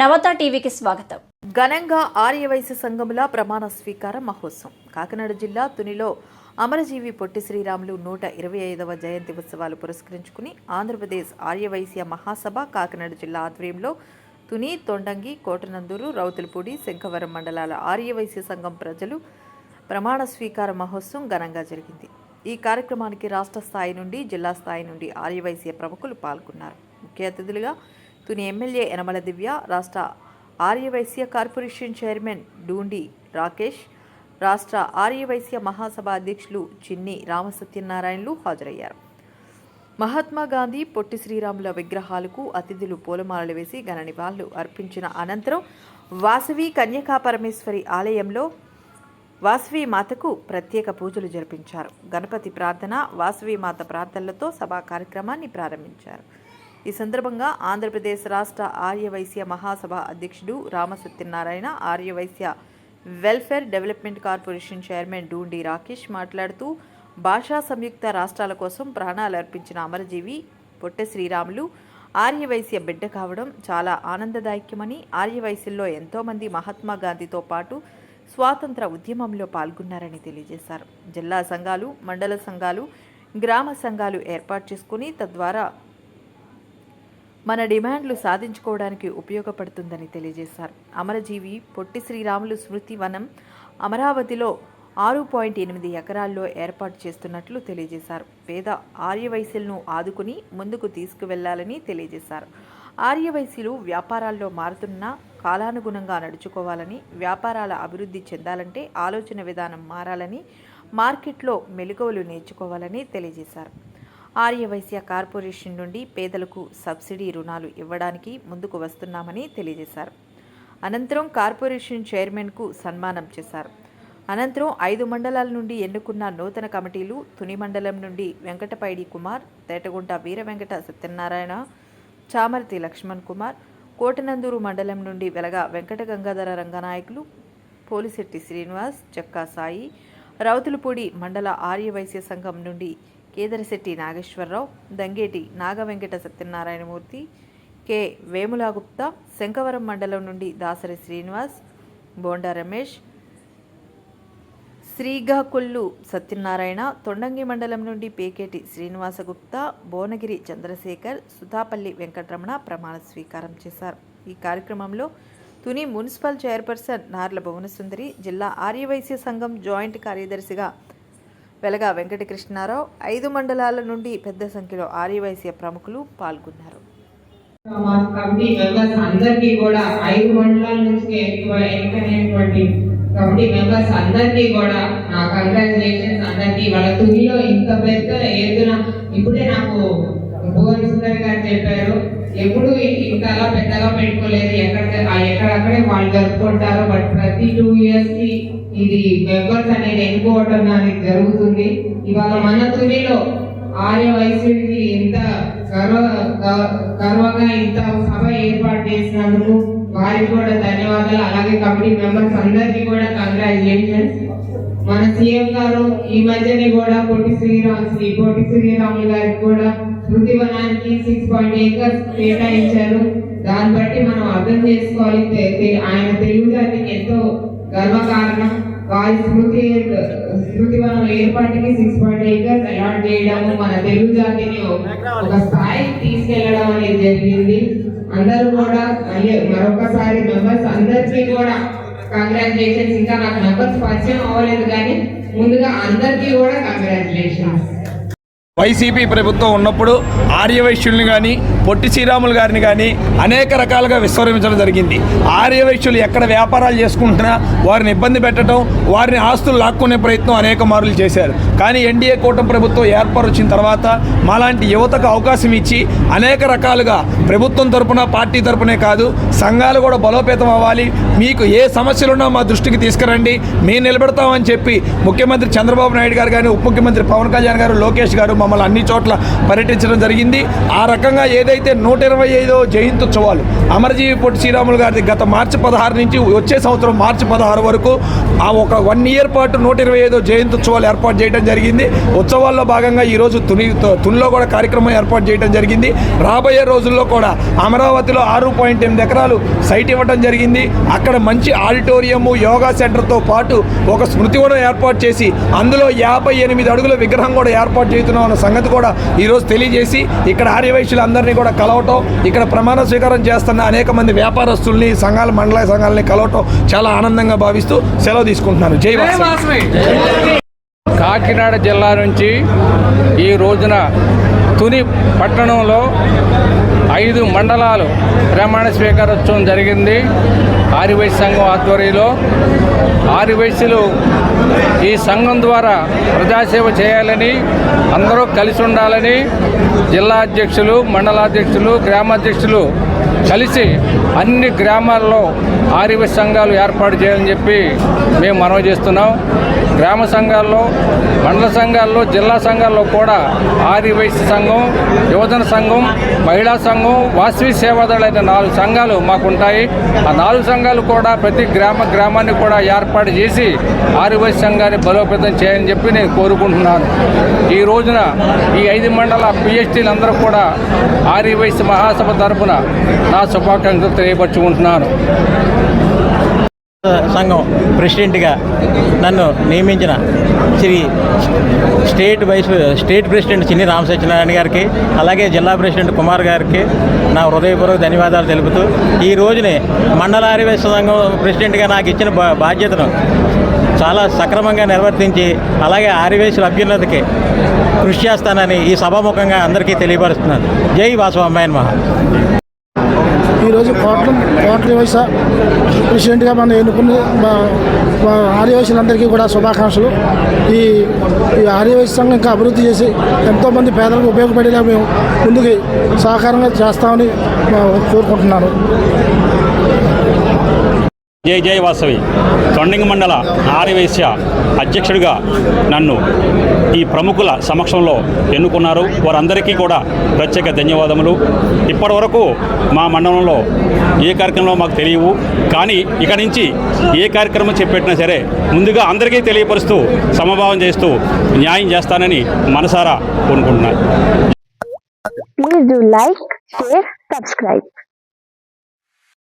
నవత టీవీకి స్వాగతం. ఘనంగా ఆర్యవైశ్య సంఘముల ప్రమాణ స్వీకార మహోత్సవం. కాకినాడ జిల్లా తునిలో అమరజీవి పొట్టి శ్రీరాములు నూట ఇరవై ఐదవ జయంతి ఉత్సవాలు పురస్కరించుకుని ఆంధ్రప్రదేశ్ ఆర్యవైశ్య మహాసభ కాకినాడ జిల్లా ఆధ్వర్యంలో తుని తొండంగి కోటనందూరు రౌతులపూడి శంఖవరం మండలాల ఆర్యవైశ్య సంఘం ప్రజలు ప్రమాణ స్వీకార మహోత్సవం ఘనంగా జరిగింది. ఈ కార్యక్రమానికి రాష్ట్ర స్థాయి నుండి జిల్లా స్థాయి నుండి ఆర్యవైశ్య ప్రముఖులు పాల్గొన్నారు. ముఖ్య అతిథులుగా తుని ఎమ్మెల్యే యనమల దివ్య రాష్ట్ర ఆర్యవైశ్య కార్పొరేషన్ చైర్మన్ డూండి రాకేష్ రాష్ట్ర ఆర్యవైశ్య మహాసభ అధ్యక్షులు చిన్ని రామసత్యనారాయణలు హాజరయ్యారు. మహాత్మా గాంధీ పొట్టి శ్రీరాముల విగ్రహాలకు అతిథులు పూలమాలలు వేసి ఘన నివాళులు అర్పించిన అనంతరం వాసవి కన్యకా పరమేశ్వరి ఆలయంలో వాసవి మాతకు ప్రత్యేక పూజలు జరిపించారు. గణపతి ప్రార్థన వాసవి మాత ప్రార్థనలతో సభా కార్యక్రమాన్ని ప్రారంభించారు. ఈ సందర్భంగా ఆంధ్రప్రదేశ్ రాష్ట్ర ఆర్యవైశ్య మహాసభ అధ్యక్షుడు Ramasatyanarayana Arya Vysya welfare development corporation chairman Dundi Rakesh మాట్లాడుతూ భాషా సంయుక్త రాష్ట్రాల కోసం ప్రాణాలు అర్పించిన అమరజీవి పొట్ట శ్రీరాములు ఆర్యవైశ్య బిడ్డ కావడం చాలా ఆనందదాయకమని ఆర్యవైశ్యంలో ఎంతోమంది మహాత్మా గాంధీతో పాటు స్వాతంత్ర ఉద్యమంలో పాల్గొన్నారని తెలియజేశారు. జిల్లా సంఘాలు మండల సంఘాలు గ్రామ సంఘాలు ఏర్పాటు చేసుకుని తద్వారా మన డిమాండ్లు సాధించుకోవడానికి ఉపయోగపడుతుందని తెలియజేశారు. అమరజీవి పొట్టి శ్రీరాములు స్మృతి వనం అమరావతిలో ఆరు పాయింట్ ఎనిమిది ఎకరాల్లో ఏర్పాటు చేస్తున్నట్లు తెలియజేశారు. పేద ఆర్యవైశ్యులను ఆదుకుని ముందుకు తీసుకువెళ్ళాలని తెలియజేశారు. ఆర్యవైశ్యులు వ్యాపారాల్లో మారుతున్న కాలానుగుణంగా నడుచుకోవాలని వ్యాపారాల అభివృద్ధి చెందాలంటే ఆలోచన విధానం మారాలని మార్కెట్లో మెలకువలు నేర్చుకోవాలని తెలియజేశారు. ఆర్యవైశ్య కార్పొరేషన్ నుండి పేదలకు సబ్సిడీ రుణాలు ఇవ్వడానికి ముందుకు వస్తున్నామని తెలియజేశారు. అనంతరం కార్పొరేషన్ చైర్మన్కు సన్మానం చేశారు. అనంతరం ఐదు మండలాల నుండి ఎన్నుకున్న నూతన కమిటీలు తుని మండలం నుండి వెంకటపైడి కుమార్ తేటగుంట వీర వెంకట సత్యనారాయణ చామర్తి లక్ష్మణ్ కుమార్ కోటనందూరు మండలం నుండి వెలగా వెంకట గంగాధర రంగనాయకులు పోలిశెట్టి శ్రీనివాస్ చెక్కా సాయి రౌతులపూడి మండల ఆర్యవైశ్య సంఘం నుండి కేదరశెట్టి నాగేశ్వరరావు దంగేటి నాగవెంకట సత్యనారాయణమూర్తి కె. వేములాగుప్తా శంకవరం మండలం నుండి దాసరి శ్రీనివాస్ బోండా రమేష్ శ్రీగాకొల్లు సత్యనారాయణ తొండంగి మండలం నుండి పేకేటి శ్రీనివాసగుప్తా భువనగిరి చంద్రశేఖర్ సుధాపల్లి వెంకటరమణ ప్రమాణ స్వీకారం చేశారు. ఈ కార్యక్రమంలో తుని మున్సిపల్ చైర్పర్సన్ నార్ల భువనసుందరి జిల్లా ఆర్యవైశ్య సంఘం జాయింట్ కార్యదర్శిగా వెలగా వెంకటకృష్ణారావు ఐదు మండలాల నుండి పెద్ద సంఖ్యలో ఆర్యవైశ్య ప్రముఖులు పాల్గొన్నారు. కమిటీ మెంబర్స్ అందరికీ కూడా ఐదు మండలాల నుంచి ఎక్కువ ఎన్నికైనటువంటి కమిటీ మెంబర్స్ అందరికీ కూడా నా కంగ్రాచులేషన్స్ అందరికీ వాళ్ళ తుదిలో ఇంత పెద్ద ఎత్తున ఇప్పుడే నాకు భువన్ సుందర్ గారు చెప్పారు. ఎప్పుడు ఇంకా అలా పెద్దగా పెట్టుకోలేదు. ఎక్కడ ఎక్కడక్కడే వాళ్ళు జరుపుకుంటారు బట్ ప్రతి టూ ఇయర్స్కి ఇది మెంబర్స్ అనేది ఎన్నుకోవటం అనేది జరుగుతుంది. ఇవాళ మన తునిలో ఆర్య వయసుకి ఇంత గర్వ గ- గర్వంగా ఇంత సభ ఏర్పాటు చేసినందుకు వారికి కూడా ధన్యవాదాలు. అలాగే కమిటీ మెంబర్స్ అందరికీ కూడా కంగ్రాచులేషన్స్ మన సీఎం గారు ఈ మధ్యనే కూడా పొట్టి శ్రీరామ్ శ్రీ పొట్టి శ్రీరాములు గారికి కూడా స్మృతి వనానికి సిక్స్ పాయింట్ ఏకర్స్ కేటాయించారు. దాన్ని బట్టి మనం అర్థం చేసుకోవాలి. ఆయన తెలుగు జాతికి ఎంతో గర్వకారణం. వారి స్మృతి స్మృతి వనం ఏర్పాటుకి సిక్స్ పాయింట్ ఏకర్స్ అలాట్ చేయడము మన తెలుగు జాతిని ఒక స్థాయికి తీసుకెళ్ళడం అనేది జరిగింది. అందరూ కూడా మళ్ళీ మరొకసారి మెంబర్స్ అందరికీ కూడా కంగ్రాచులేషన్స్ ఇంకా నాకు మెంబర్స్ పరిచయం అవ్వలేదు కానీ ముందుగా అందరికీ కూడా కంగ్రాచులేషన్స్ వైసీపీ ప్రభుత్వం ఉన్నప్పుడు ఆర్యవైశ్యుల్ని కానీ పొట్టి శ్రీరాములు గారిని కానీ అనేక రకాలుగా విస్మరించడం జరిగింది. ఆర్యవైశ్యులు ఎక్కడ వ్యాపారాలు చేసుకుంటున్నా వారిని ఇబ్బంది పెట్టడం వారిని ఆస్తులు లాక్కునే ప్రయత్నం అనేక మార్లు చేశారు. కానీ ఎన్డీఏ కూటమి ప్రభుత్వం ఏర్పరచిన తర్వాత మాలాంటి యువతకు అవకాశం ఇచ్చి అనేక రకాలుగా ప్రభుత్వం తరపున పార్టీ తరపునే కాదు సంఘాలు కూడా బలోపేతం అవ్వాలి. మీకు ఏ సమస్యలున్నా మా దృష్టికి తీసుకురండి. మేము నిలబెడతామని చెప్పి ముఖ్యమంత్రి చంద్రబాబు నాయుడు గారు కానీ ఉప ముఖ్యమంత్రి పవన్ కళ్యాణ్ గారు లోకేష్ గారు మా మమ్మల్ని అన్ని చోట్ల పర్యటించడం జరిగింది. ఆ రకంగా ఏదైతే నూట ఇరవై ఐదో ఉత్సవాలు అమరజీవి పొట్టి శ్రీరాములు గారి గత మార్చి పదహారు నుంచి వచ్చే సంవత్సరం మార్చి పదహారు వరకు ఆ ఒక వన్ ఇయర్ పాటు నూట ఇరవై ఐదో జయంత్యుత్సవాలు ఏర్పాటు చేయడం జరిగింది. ఉత్సవాల్లో భాగంగా ఈరోజు తుని తునిలో కూడా కార్యక్రమం ఏర్పాటు చేయడం జరిగింది. రాబోయే రోజుల్లో కూడా అమరావతిలో ఆరు పాయింట్ ఎనిమిది ఎకరాలు సైట్ ఇవ్వడం జరిగింది. అక్కడ మంచి ఆడిటోరియము యోగా సెంటర్తో పాటు ఒక స్మృతి కూడా ఏర్పాటు చేసి అందులో యాభై ఎనిమిది అడుగుల విగ్రహం కూడా ఏర్పాటు చేస్తున్నామన్న సంగతి కూడా ఈరోజు తెలియజేసి ఇక్కడ ఆర్యవైశ్యులందరినీ కూడా కలవటం ఇక్కడ ప్రమాణ స్వీకారం చేస్తున్న అనేక మంది వ్యాపారస్తుల్ని సంఘాల మండల సంఘాలని కలవటం చాలా ఆనందంగా భావిస్తూ సెలవు తీసుకుంటున్నాను. జై కాకినాడ జిల్లా నుంచి ఈ రోజున తుని పట్టణంలో ఐదు మండలాలు ప్రమాణ స్వీకారోత్సవం జరిగింది. ఆర్యవైశ్య సంఘం ఆధ్వర్యంలో ఆర్యవైశ్యులు ఈ సంఘం ద్వారా ప్రజాసేవ చేయాలని అందరూ కలిసి ఉండాలని జిల్లా అధ్యక్షులు మండలాధ్యక్షులు గ్రామాధ్యక్షులు కలిసి అన్ని గ్రామాల్లో ఆర్యవైశ్య సంఘాలు ఏర్పాటు చేయాలని చెప్పి మేము మనవి చేస్తున్నాం. గ్రామ సంఘాల్లో మండల సంఘాల్లో జిల్లా సంఘాల్లో కూడా ఆర్యవైశ్య సంఘం యువజన సంఘం మహిళా సంఘం వాసవి సేవాదళ అనే నాలుగు సంఘాలు మాకు ఉంటాయి ఆ నాలుగు సంఘాలు కూడా ప్రతి గ్రామ గ్రామాన్ని కూడా ఏర్పాటు చేసి ఆర్యవైశ్య సంఘాన్ని బలోపేతం చేయాలని చెప్పి నేను కోరుకుంటున్నాను. ఈ రోజున ఈ ఐదు మండల పిహెచ్డీలు అందరూ కూడా ఆర్యవైశ్య మహాసభ తరఫున నా శుభాకాంక్షలు తెలియపరచుకుంటున్నాను. సంఘం ప్రెసిడెంట్గా నన్ను నియమించిన Shri state vice state president Chinni Ramasatyanarayana గారికి అలాగే జిల్లా ప్రెసిడెంట్ కుమార్ గారికి నా హృదయపూర్వక ధన్యవాదాలు తెలుపుతూ ఈ రోజునే మండల ఆర్యవేశ సంఘం ప్రెసిడెంట్గా నాకు ఇచ్చిన బా- బాధ్యతను చాలా సక్రమంగా నిర్వర్తించి అలాగే ఆర్యవేశుల అభ్యున్నతికి కృషి చేస్తానని ఈ సభాముఖంగా అందరికీ తెలియపరుస్తున్నాను. జై వాసవ అమ్మాయిన్ మహా ఈరోజు కోట్ల కోట్ల వయస ప్రెసిడెంట్గా మనం ఎన్నుకున్న మా ఆర్యవయసులందరికీ కూడా శుభాకాంక్షలు. ఈ ఈ ఆర్యవయసు సంఘం ఇంకా అభివృద్ధి చేసి ఎంతోమంది పేదలకు ఉపయోగపడేలా మేము ముందుకు సహకారంగా చేస్తామని కోరుకుంటున్నాను. జై జై వాసవి. తొండంగి మండల ఆర్యవైశ్య అధ్యక్షుడిగా నన్ను ఈ ప్రముఖుల సమక్షంలో ఎన్నుకున్నారు. వారందరికీ కూడా ప్రత్యేక ధన్యవాదములు. ఇప్పటి వరకు మా మండలంలో ఏ కార్యక్రమంలో మాకు తెలియవు. కానీ ఇక నుంచి ఏ కార్యక్రమం చెప్పెట్టినా సరే ముందుగా అందరికీ తెలియపరుస్తూ సమభావం చేస్తూ న్యాయం చేస్తానని మనసారా కోరుకుంటున్నాను.